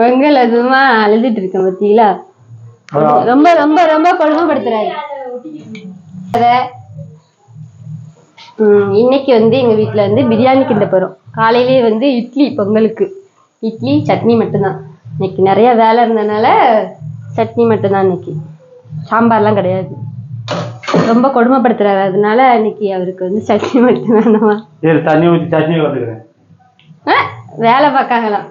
பொங்கல் அதுமா அழுதுட்டு இருக்கேன் பத்திங்களா. ரொம்ப ரொம்ப ரொம்ப கொடுமைப்படுத்துறாரு. இன்னைக்கு வந்து எங்க வீட்ல வந்து பிரியாணி கிண்ட போறோம். காலையிலேயே வந்து இட்லி பொங்கலுக்கு. இட்லி சட்னி மட்டும்தான். இன்னைக்கு நிறைய வேலை இருந்தனால சட்னி மட்டும்தான் இன்னைக்கு. சாம்பார்லாம் கிடையாது. ரொம்ப கொடுமைப்படுத்துறாரு. அதனால இன்னைக்கு அவருக்கு வந்து சட்னி மட்டும் வேணுமா? சரி தண்ணி ஊற்றி சட்னி வேலை பார்க்காங்களாம்.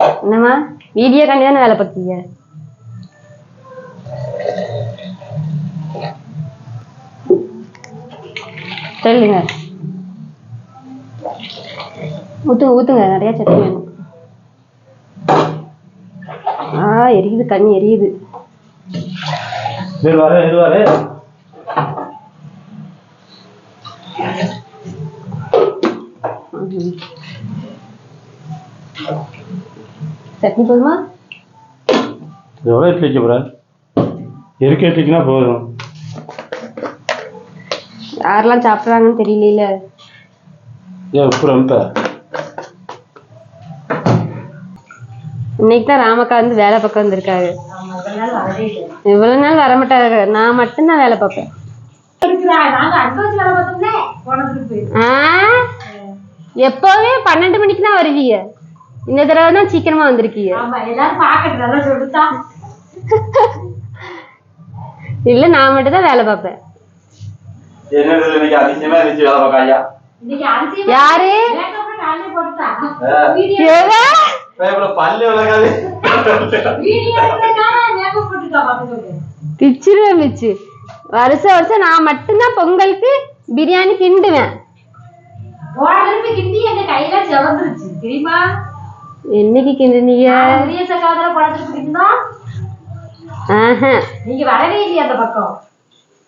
என்னம்மா? வீடியோ காண்டி தானே வேலை பார்க்கீங்க சொல்லுங்க. ஊத்துங்க ஊத்துங்க. நிறைய சட்னி வேணும். ஆ எரியுது கண்ணி எரியுது. சரி சட்னி போதுமா? எவ்வளோ இட்லி வைக்க போகிறேன் இருக்க இட்லிக்குனா போதும். யாரெல்லாம் சாப்பிட்றாங்கன்னு தெரியல ஏன் உப்பு ரொம்ப இன்னைக்கு தான் ராமக்கா வந்து வேலை பக்கம் வந்திருக்காரு. இவ்வளவு நாள் வர மாட்டாரு. நான் மட்டும்தான் வேலை பார்ப்பேன். ஆ? எப்பவுமே பன்னெண்டு மணிக்கு தான் வருவீங்க. இந்த தடவை தான் சீக்கிரமா வந்திருக்கீங்க. இல்ல நான் மட்டும் தான் வேலை பார்ப்பேன். யாரு? பிச்சிருவேன் பிச்சு வருஷம் வருஷம் நான் மட்டும்தான் பொங்கலுக்கு பிரியாணி கிண்டுவேன். என்னைக்கு கிண்டுனீங்க? ஆஹா. நீங்க வரவே இல்லையா அந்த பக்கம்.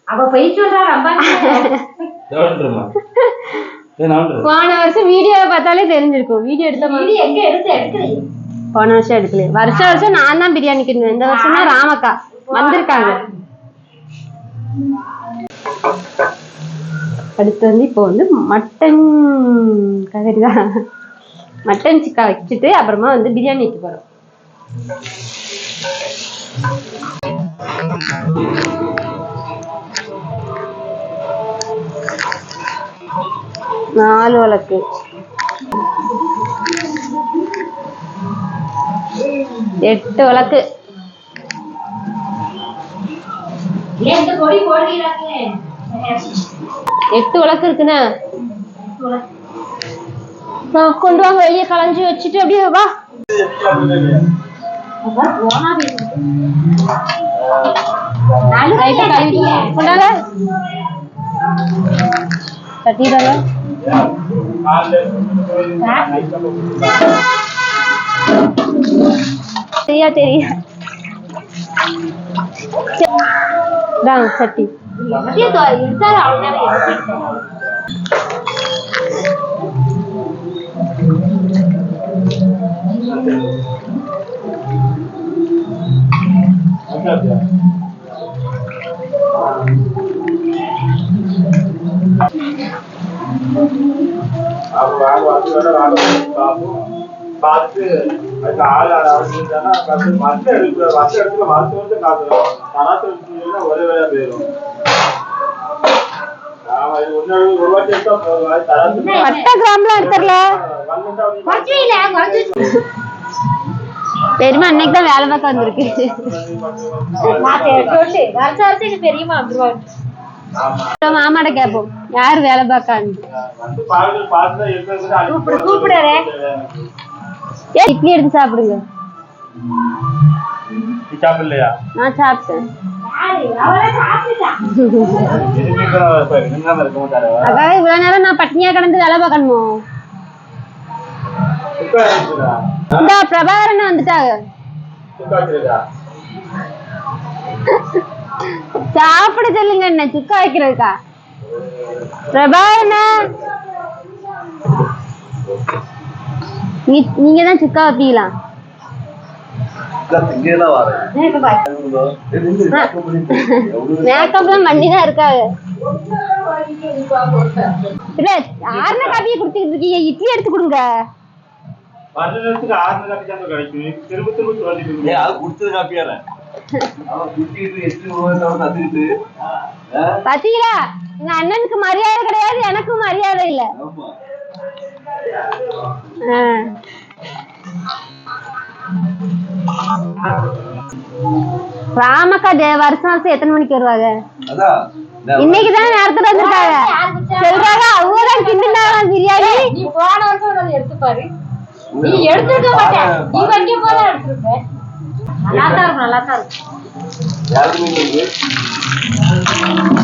அவ போய் சொல்றா ரொம்ப போன வருஷம் வீடியோவை பார்த்தாலே தெரிஞ்சிருக்கும். வீடியோ எடுத்த மாதிரி. எங்க எடுத்து? எடுக்கிறீங்க போன வருஷம் எடுக்கல வருஷம் வருஷம் நான் தான் பிரியாணி கிண்டுவேன். இந்த வருஷம் தான் ராமக்கா வந்திருக்காங்க. அடுத்து வந்து இப்போ வந்து மட்டன் கறி தான். மட்டன் சிக்கா வச்சுட்டு அப்புறமா வந்து பிரியாணி வைக்க போறோம். நாலு வழக்கு. எட்டு வழக்கு. எட்டு வழக்கு இருக்குண்ணே. கொண்டு வாங்க வெளியே களைஞ்சி வச்சுட்டு அப்படியே வா லைட்டா கழுவிட்டு கொண்டாங்க கட்டிட்டாங்க சரியா தெரியா தாங்க சட்டி பார்த்து அதுக்கு ஆள் ஆரம்பிச்சானா மற்ற இடத்துல மற்ற இடத்துல மற்ற வந்து காசுறோம் தராசு எடுத்தீங்கன்னா ஒரே வேலை போயிடும் ஆமா இது ஒன்னு பெரியமா அன்னைக்கு தான் வேலை பார்க்க வந்திருக்கு. ஆமா மாமாட கேட்போம் யார் வேலை பார்க்கான்னு இட்லி எடுத்து சாப்பிடுங்க. சாப்பிடலையா? நான் சாப்பிட்டேன். அக்கா இவ்வளவு நேரம் நான் பட்னியா கிடந்து வேலை பார்க்கணுமோ? இந்த பிரபாகரன் வந்துட்டாங்க. சாப்பிட சொல்லுங்க என்ன சுக்கா வைக்கிறதுக்கா? பிரபாகரனா. நீ- நீங்க தான் சுக்கா வைப்பீங்களா? இங்கெல்லாம் வரேன் மேக்கப்லாம் பண்ணி தான் இருக்காங்க. இல்ல யாருன்னா காப்பியை குடுத்துக்கிட்டு இருக்கீங்க. இட்லி எடுத்து கொடுங்க. வருஷத்துக்கு ஆறு காப்பி தான் கிடைக்கும் திரும்ப திரும்ப சொல்லிட்டு ஏய், அது குடிச்சது காப்பியாரே அவன் குடிச்சிட்டு எத்தனை ரூபாய் கத்துக்கிட்டு பாத்தீங்களா எங்க அண்ணனுக்கு மரியாதை கிடையாது எனக்கும் மரியாதை இல்ல. ராமக்கா வருஷம் வருஷம் எத்தனை மணிக்கு வருவாங்க இன்னைக்கு தானே நேரத்துல வந்திருக்காங்க சொல்றாங்க அவங்க தான் பிரியாணி நீ போன வருஷம் எடுத்து பாரு நீ எடுத்துருக்க மாட்டே நீ வண்டிய போல எடுத்துருப்ப நல்லா தான் இருக்கும். நல்லா தான் இருக்கும்.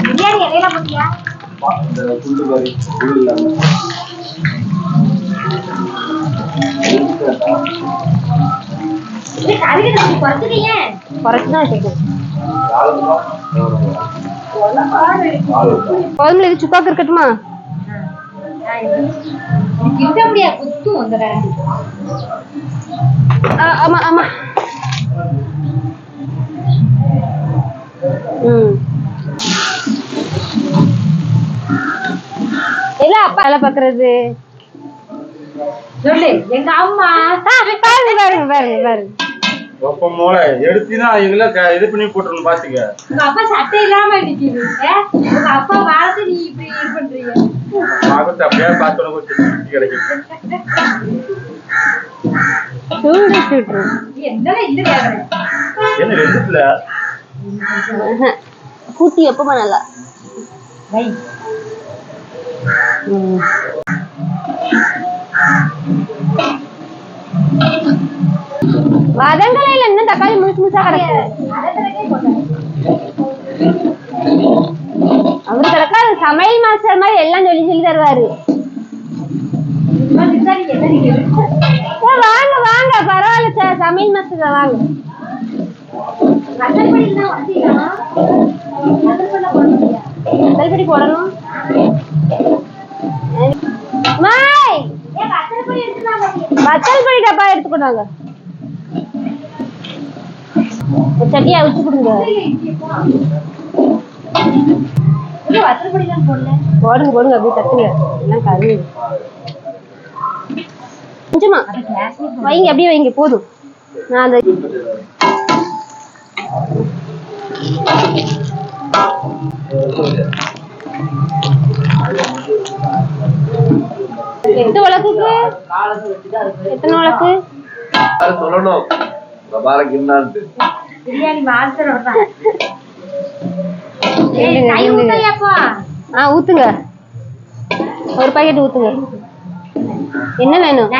பிரியாணி போட்டியா. கோதுமையில இது சுக்காக்கு இருக்கட்டுமா கிட்ட குத்தும் அந்த கரண்டி ஆமா ஆமா ம் இல்ல அப்பா வேலை பாக்குறது சொல்லு எங்க அம்மா பாருங்க பாருங்க பாருங்க பாருங்க ஒப்ப மூளை எடுத்தீங்கன்னா இது பண்ணி போட்டுருணும் பாத்துக்க. உங்க அப்பா சட்டை இல்லாம நிக்குது உங்க அப்பா வாழ்த்து நீ இப்படி இது பண்றீங்க. பார்த்து அப்படியே பார்த்து கொஞ்சம் திருப்தி கிடைக்கும் சூடு என்ன என்ன ரெண்டுல கூட்டி எப்ப பண்ணல. வதங்கலையில இன்னும் தக்காளி முழுசு முழுசா கிடக்கு அதற்கே போட்டேன் அவரு கிடக்கா சமையல் மாஸ்டர் மாதிரி எல்லாம் சொல்லி சொல்லி தருவாரு. வாங்க வாங்க பரவாயில்ல சார் சமையல் மாஸ்டர் வாங்க. கல்படி போடணும். மாய்! ஏன் படி வத்தல் பொடி டப்பா எடுத்துக்கொண்டு வாங்க சட்டியை அவிச்சு கொடுங்க. போடுங்க போடுங்க அப்படியே தட்டுங்க. எல்லாம் கறி கொஞ்சமா வைங்க அப்படியே வைங்க போதும். நான் அந்த எட்டு உலக்குக்கு எத்தனை யாரும் சொல்லணும். பிரியாணி மாஸ்டர் ஆ ஊத்துங்க. ஒரு பாக்கெட் ஊத்துங்க. என்ன வேணும்?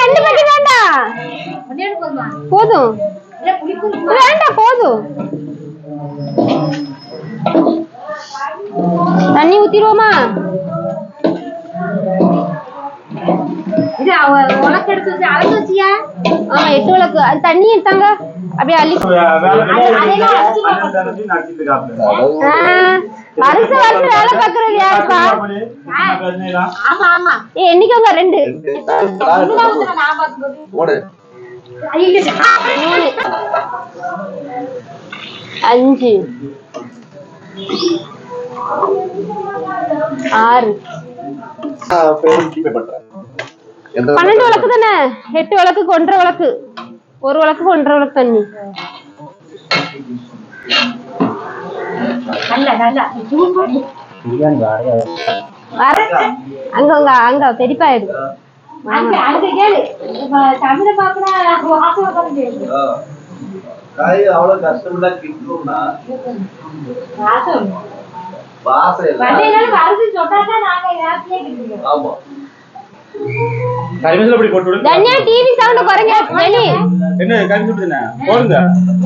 ரெண்டு பாக்கெட் வேண்டாம் போதுமா? வேண்டாம் போதும். தண்ணி ஊத்திடுவோமா? இது அவ உனக்கு எடுத்து வச்சு அளந்து வச்சியா? ஆமா எட்டு விளக்கு. அது தண்ணி எடுத்தாங்க. அப்படியே அள்ளி வருஷம் வருஷம் வேலை பாக்குறது யாருப்பா? ஆமா ஆமா. ஏ என்னைக்குங்க ரெண்டு? மூணு அஞ்சு. ஆறு. பன்னெண்டு விளக்கு தானே? எட்டு விளக்குக்கு ஒன்றரை விளக்கு ஒரு விளக்குக்கு ஒன்றரை விளக்கு தண்ணி. நல்ல நல்ல ஜூம் பண்ணி வர அங்க அங்க அங்க பெரியப்பா எடு அவ்வளவு கஷ்டம்ல கிட்டணும்னா வாசம். வாசம் இல்ல. வண்டையில வருது சொன்னாதான் நாங்க யாருக்கே கிட்டுருக்கோம் ஆமா. கரிமேசல அப்படி போட்டு விடு தன்யா டிவி சவுண்ட் குறைங்க ஜெனி என்ன கரிமேசல் போடுங்க.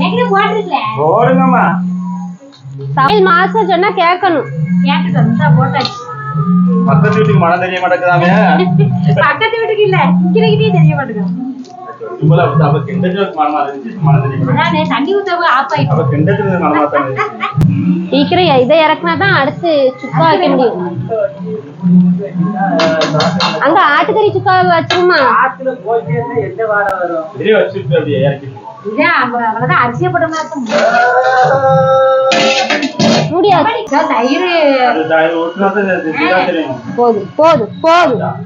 எங்க போட்டுருக்கல போடுங்கம்மா. சமையல் மாசம் சொன்னா கேட்கணும். வந்தா போட்டாச்சு. பக்கத்து வீட்டுக்கு மழை தெரிய மாட்டேங்குதாமே. பக்கத்து வீட்டுக்கு இல்ல இங்கிட்டே தெரிய மாட்டேங்குது. சீக்கிரம் இதை இறக்குனா தான் அடுத்து சுக்கா வைக்க முடியும் அங்க ஆட்டுக்கறி சுக்கா வச்சிருமா அரிசியை போட்ட முடியாது தயிர் போதும் போதும் போதும்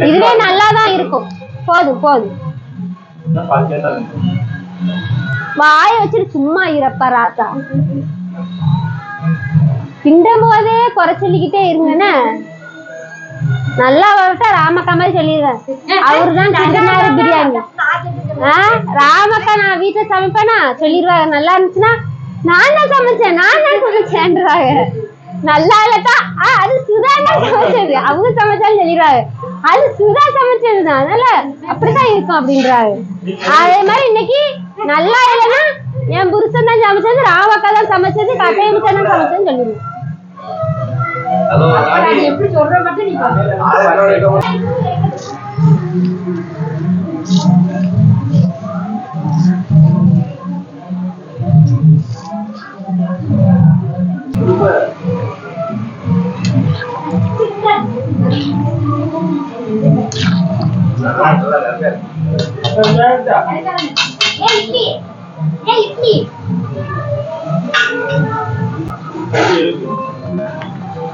இதுவே நல்லா இருக்கும். போதும் போதும். வாய வச்சுட்டு சும்மா இருப்பா ராத்தா கிண்டும் போதே குறை சொல்லிக்கிட்டே இருங்கண்ணே. நல்லா வரட்டா ராமக்கா மாதிரி சொல்லிடுறேன் அவரு தான் பிரியாணி. ஆஹ் ராமக்கா நான் வீட்டுல சமைப்பேனா? சொல்லிடுவாங்க. நல்லா இருந்துச்சுன்னா நான் தான் சமைச்சேன் நான் தான் சமைச்சேன்றாங்க. நல்லா இல்லட்டா அது சுதா தான் சமைச்சது. அவங்க சமைச்சாலும் சொல்லிடுவாங்க. அது சுதா சமைச்சது தான் அதனால அப்படிதான் இருக்கும் அப்படின்றாங்க அதே மாதிரி இன்னைக்கு நல்லா இல்லைன்னா என் புருஷன் தான் சமைச்சது ராமக்கா தான் சமைச்சது கட்டையை மிச்சம் தான் சமைச்சதுன்னு ராணி. எப்படி சொல்ற மட்டும் நீ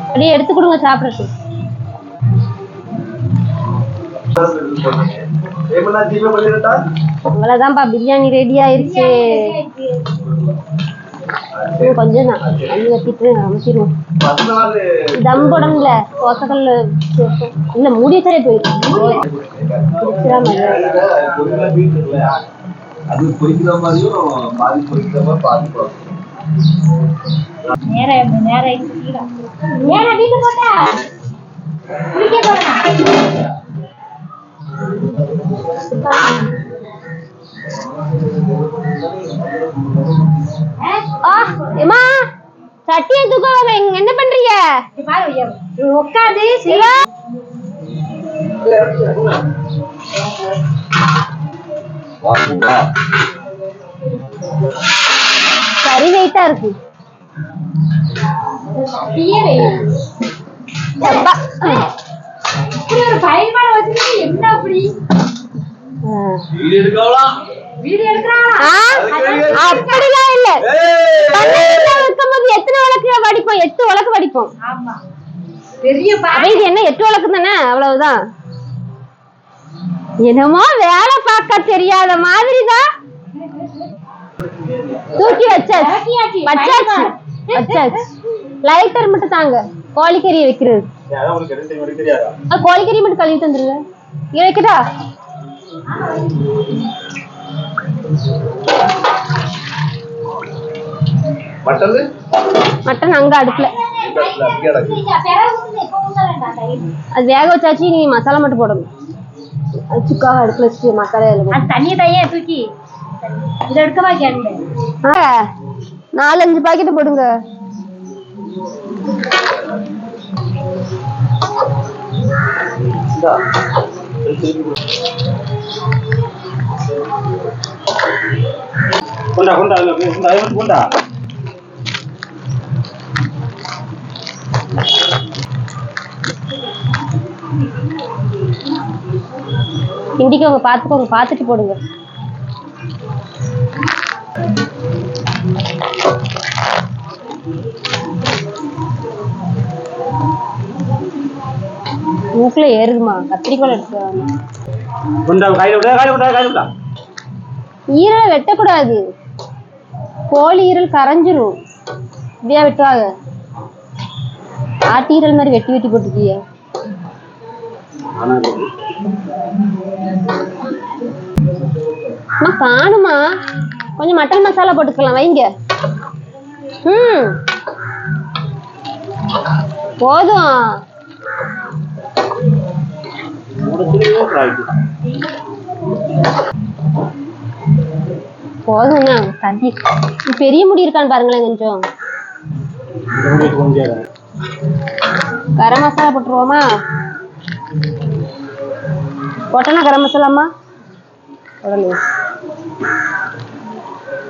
அப்படியே எடுத்து கொடுங்க பண்ணிரட்டா அவ்வளவுதான்ப்பா பிரியாணி ரெடி ஆயிருச்சு இன்னும் கொஞ்சம் தான் அள்ளி வச்சிட்டு அமைச்சிருவோம் தம் போடணும்ல தோசைக்கல்ல சேர்ப்போம். இல்ல மூடி வச்சாலே போயிடும் அது பொரிக்கிற மாதிரியும் பாதி பொரிக்கிற மாதிரி பாதி போடும் நேரம் நேரம் ஆயிடுச்சு கீழே. ஏன்னா வீட்டு போட்டா? குளிக்க போறேன். ஏமா சட்டியை இங்க என்ன பண்றீங்க? உட்காந்து சரி வெயிட்டா இருக்கு. என்ன அப்படி? அப்படிலாம் இல்ல. இருக்கும்போது எத்தனை வழக்கு படிப்போம் எட்டு வழக்கு பாய் இது என்ன எட்டு வழக்கு தானே? அவ்வளவுதான். என்னமோ வேலை பார்க்க தெரியாத மாதிரிதான். தூக்கி வச்சாச்சு. வச்சாச்சு. வச்சாச்சு. லைட்டர் மட்டும் தாங்க. கோழிக்கறியை வைக்கிறது. கோழிக்கறி மட்டும் கழுவி தந்துருங்க. இங்க வைக்கட்டா? மட்டல் மட்டன் அங்க அடுப்புல. அது வேக வச்சாச்சு நீ மசாலா மட்டும் போடணும். அது சுக்கா அடுப்புல வச்சு மசாலா. அது தண்ணியை தையே தூக்கி இதை எடுக்கவா கேட்டேன் ஆ, நாலஞ்சு பாக்கெட் போடுங்க. கொண்டா கொண்டா கொண்டா கொண்டா கிண்டிக்கோங்க பாத்துக்கோங்க பாத்துட்டு போடுங்க. மூக்குல ஏறுதுமா கத்திரிக்கோல் எடுத்து கையில விட கையில விடா கையில விடா. ஈரலை வெட்டக்கூடாது. கோழி ஈரல் கரைஞ்சிரும். இப்படியா வெட்டுவாங்க? ஆட்டு ஈரல் மாதிரி வெட்டி வெட்டி அம்மா காணுமா கொஞ்சம் மட்டன் மசாலா போட்டுக்கலாம் வைங்க. ம். போதும். மூணு ஆயிடுச்சு போதும்ண்ணா தண்ணி பெரிய முடி இருக்கான்னு பாருங்களேன் கொஞ்சம். கரம் மசாலா போட்டுருவோமா? போட்டனா கரம் மசாலாமா உடனே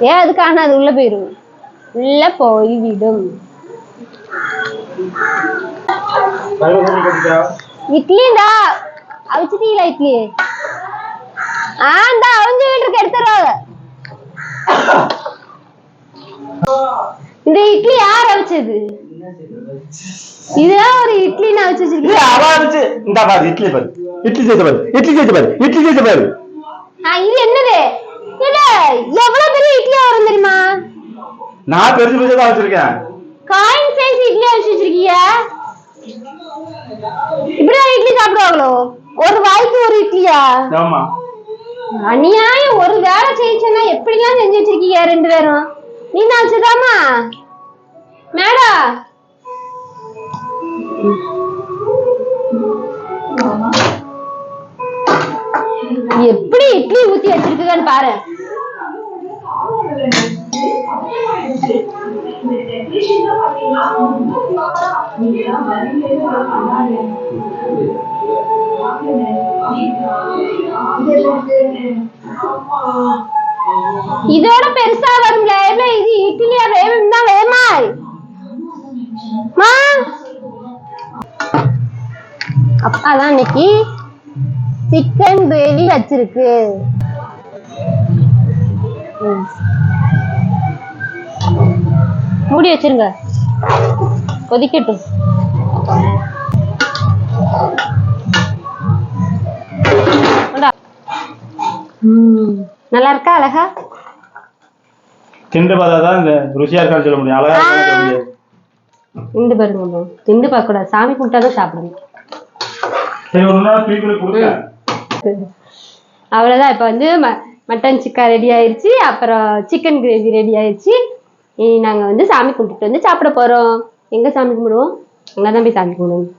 ஏன் அது காணாது? உள்ள போயிரும். உள்ள போய்விடும். இட்லிண்டா அவிச்சிட்டீங்களா இட்லி. ஆண்டா அவங்க வீட்டுக்கு எடுத்துருவாங்க இந்த இட்லி யார் அவிச்சது? இதுதான் ஒரு இட்லி நான் வச்சு வச்சிருக்கேன். அவா இருந்துச்சு இந்த பாரு இட்லி பாரு. இட்லி செய்த பாரு. இட்லி செய்த பாரு. இட்லி செய்த பாரு. இது என்னது? இல்ல எவ்வளவு பெரிய இட்லியா வரும் தெரியுமா? நான் பெருசு பெருசா வச்சிருக்கேன். காயின் சைஸ் இட்லியா வச்சு வச்சிருக்கீங்க இப்படிதான் இட்லி சாப்பிடுவாங்களோ? ஒரு வாய்க்கு ஒரு இட்லியா? ஆமா. அநியாயம் ஒரு வேலை செஞ்சேன்னா எப்படிலாம் செஞ்சு வச்சிருக்கீங்க ரெண்டு பேரும்? நீ தான் வச்சதாமா மேடம் எப்படி இட்லி ஊத்தி வச்சிருக்குதான்னு பாரு. இதோட பெருசா வரும்ல? இல்ல இது? இட்லியா வேணும்? தான் வேமா மா? அப்பா தான் இன்னைக்கு சிக்கன் கிரேவி வச்சிருக்கு. மூடி வச்சிருங்க. கொதிக்கட்டும். நல்லா இருக்கா அழகா? திண்டு பார்த்தா தான் இந்த ருசியா இருக்கான்னு சொல்ல முடியும். அழகா திண்டு பாருங்க. திண்டு பார்க்க கூடாது சாமி கும்பிட்டாதான் சாப்பிடணும். சரி ஒரு நாள் அவ்வளோதான் இப்போ வந்து மட்டன் சிக்கா ரெடி ஆயிருச்சு. அப்புறம் சிக்கன் கிரேவி ரெடி ஆயிருச்சு. இனி நாங்கள் வந்து சாமி கும்பிட்டுட்டு வந்து சாப்பிட போகிறோம் எங்கே சாமி கும்பிடுவோம்? அங்கே தான் போய் சாமி கும்பிடுவோம்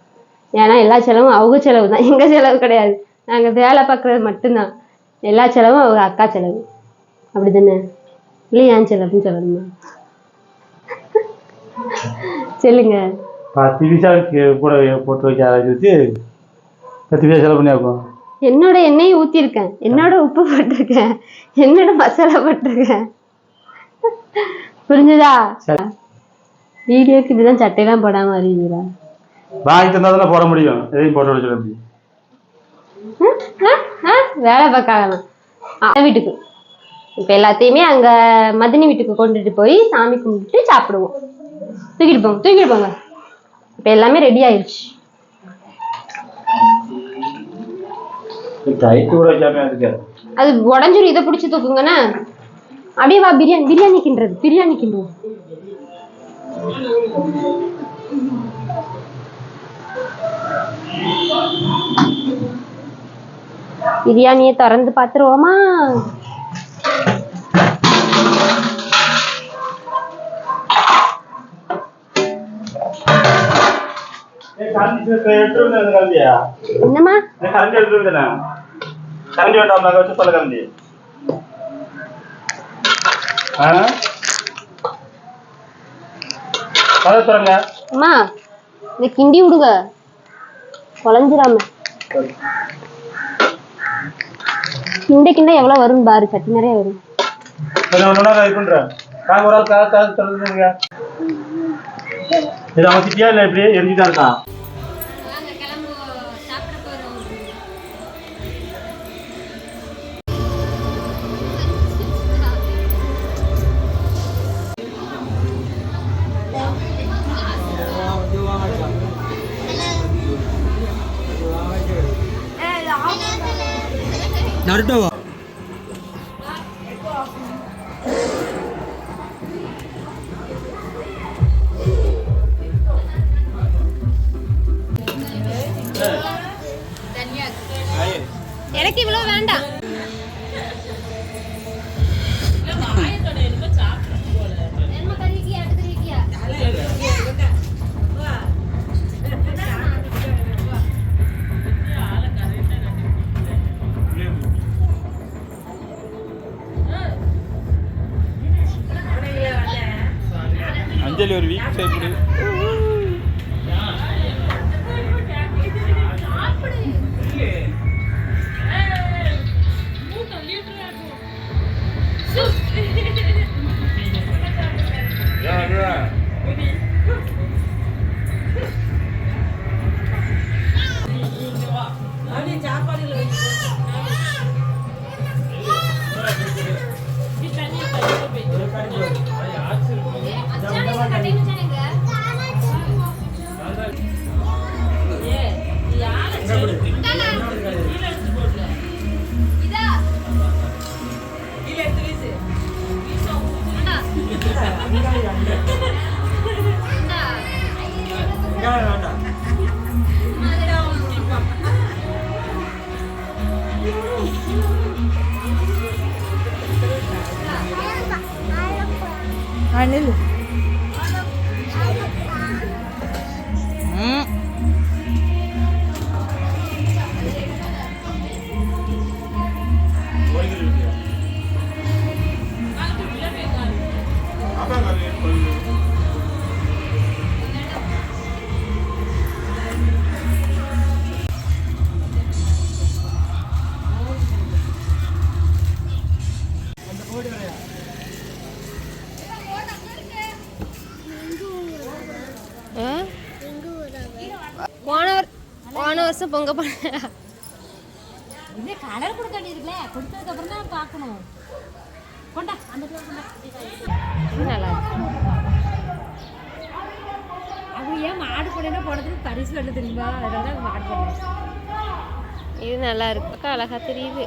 ஏன்னா எல்லா செலவும் அவங்க செலவு தான். எங்கள் செலவு கிடையாது. நாங்கள் வேலை பார்க்குறது மட்டும்தான். எல்லா செலவும் அவங்க அக்கா செலவு. அப்படி தானே இல்லை ஏன் செலவுன்னு சொல்லணுமா? சொல்லுங்க. பத்து பைசா கூட போட்டு வைக்க அதை வச்சு பத்து பைசா செலவு என்னோட எண்ணெயை ஊற்றிருக்கேன் என்னோட உப்பு போட்டிருக்கேன். என்னோட மசாலா போட்டிருக்கேன். புரிஞ்சுதா. வீடியோக்கு இதுதான் சட்டையெல்லாம் போடாம வருவீங்களா? வாங்கி தந்தா தானே போட முடியும். எதையும் போட்டு வச்சுக்க முடியும் வேலை பார்க்கலாம் வீட்டுக்கு. இப்போ எல்லாத்தையுமே அங்க மதினி வீட்டுக்கு கொண்டுட்டு போய் சாமி கும்பிட்டு சாப்பிடுவோம். தூக்கிட்டு போங்க தூக்கிட்டு போங்க. இப்போ எல்லாமே ரெடி ஆயிடுச்சு அது உடஞ்சிரும் இதை பிடிச்சி தூக்குங்கண்ணா. அப்படியே வா பிரியாணி பிரியாணி கிண்டுறது பிரியாணி கிண்டுவோம் பிரியாணியை திறந்து பார்த்துருவோமா கலந்தியா என்னம்மா? கரண்டி எடுத்து வந்தேன் கரண்டி வேண்டாம் நாங்கள் வச்சு சொல்ல கரண்டி. ஆ? கதை தரங்க அம்மா இதை கிண்டி விடுங்க. குழஞ்சிராம. கிண்ட கிண்ட எவ்வளவு வரும் பாரு சட்டி நிறைய வரும். நாங்கள் ஒரு ஆள் கதை திறந்துங்க இது அவன் திட்டியா இல்லை எப்படி எரிஞ்சு தான் இருக்கான் நருட்டோவா அஞ்சலி ஒரு வீக் சேர்த்து ஏ பொங்க போன இது கலர் கொடுக்க வேண்டியிருக்குல்ல கொடுத்ததுக்கு அப்புறம் தான் பார்க்கணும். கொண்டா அந்த நல்லா இருக்கு. அது ஏன் மாடு போனேன்னா போனதுக்கு பரிசு வரல தெரியுமா? அதனால தான் மாடு போனேன் இது நல்லா இருக்கு. அழகா தெரியுது.